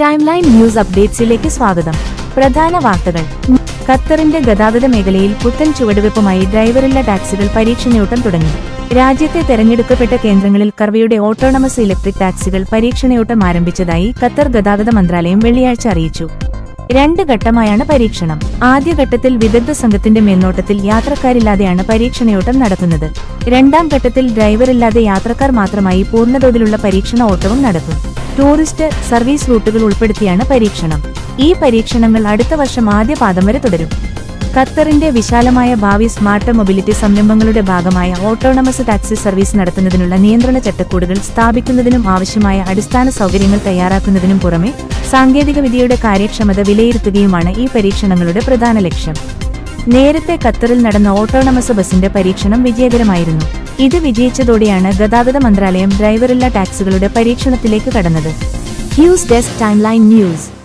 Time line news അപ്ഡേറ്റ്സിലേക്ക് സ്വാഗതം. പ്രധാന വാർത്തകൾ. ഖത്തറിന്റെ ഗതാഗത മേഖലയിൽ പുത്തൻ ചുവടുവെപ്പുമായി ഡ്രൈവറില്ല ടാക്സികൾ പരീക്ഷണയോട്ടം തുടങ്ങി. രാജ്യത്തെ തെരഞ്ഞെടുക്കപ്പെട്ട കേന്ദ്രങ്ങളിൽ കർവയുടെ ഓട്ടോണമസ് ഇലക്ട്രിക് ടാക്സികൾ പരീക്ഷണയോട്ടം ആരംഭിച്ചതായി ഖത്തർ ഗതാഗത മന്ത്രാലയം വെള്ളിയാഴ്ച അറിയിച്ചു. രണ്ട് ഘട്ടമായാണ് പരീക്ഷണം. ആദ്യഘട്ടത്തിൽ വിദഗ്ധ സംഘത്തിന്റെ മേൽനോട്ടത്തിൽ യാത്രക്കാരില്ലാതെയാണ് പരീക്ഷണയോട്ടം നടക്കുന്നത് രണ്ടാം ഘട്ടത്തിൽ ഡ്രൈവറില്ലാതെ യാത്രക്കാർ മാത്രമായി പൂർണതോതിലുള്ള പരീക്ഷണ ഓട്ടവും നടക്കും ടൂറിസ്റ്റ് സർവീസ് റൂട്ടുകൾ ഉൾപ്പെടുത്തിയാണ് പരീക്ഷണം. ഈ പരീക്ഷണങ്ങൾ അടുത്ത വർഷം ആദ്യ പാദം വരെ തുടരും. ഖത്തറിന്റെ വിശാലമായ ഭാവി സ്മാർട്ട് മൊബിലിറ്റി സംരംഭങ്ങളുടെ ഭാഗമായ ഓട്ടോണമസ് ടാക്സി സർവീസ് നടത്തുന്നതിനുള്ള നിയന്ത്രണ ചട്ടക്കൂടുകൾ സ്ഥാപിക്കുന്നതിനും ആവശ്യമായ അടിസ്ഥാന സൗകര്യങ്ങൾ തയ്യാറാക്കുന്നതിനും പുറമെ സാങ്കേതികവിദ്യയുടെ കാര്യക്ഷമത വിലയിരുത്തുകയുമാണ് ഈ പരീക്ഷണങ്ങളുടെ പ്രധാന ലക്ഷ്യം. നേരത്തെ ഖത്തറിൽ നടന്ന ഓട്ടോണമസ് ബസിന്റെ പരീക്ഷണം വിജയകരമായിരുന്നു. ഇത് വിജയിച്ചതോടെയാണ് ഗതാഗത മന്ത്രാലയം ഡ്രൈവറില്ല ടാക്സികളുടെ പരീക്ഷണത്തിലേക്ക് കടന്നത്. News desk timeline news.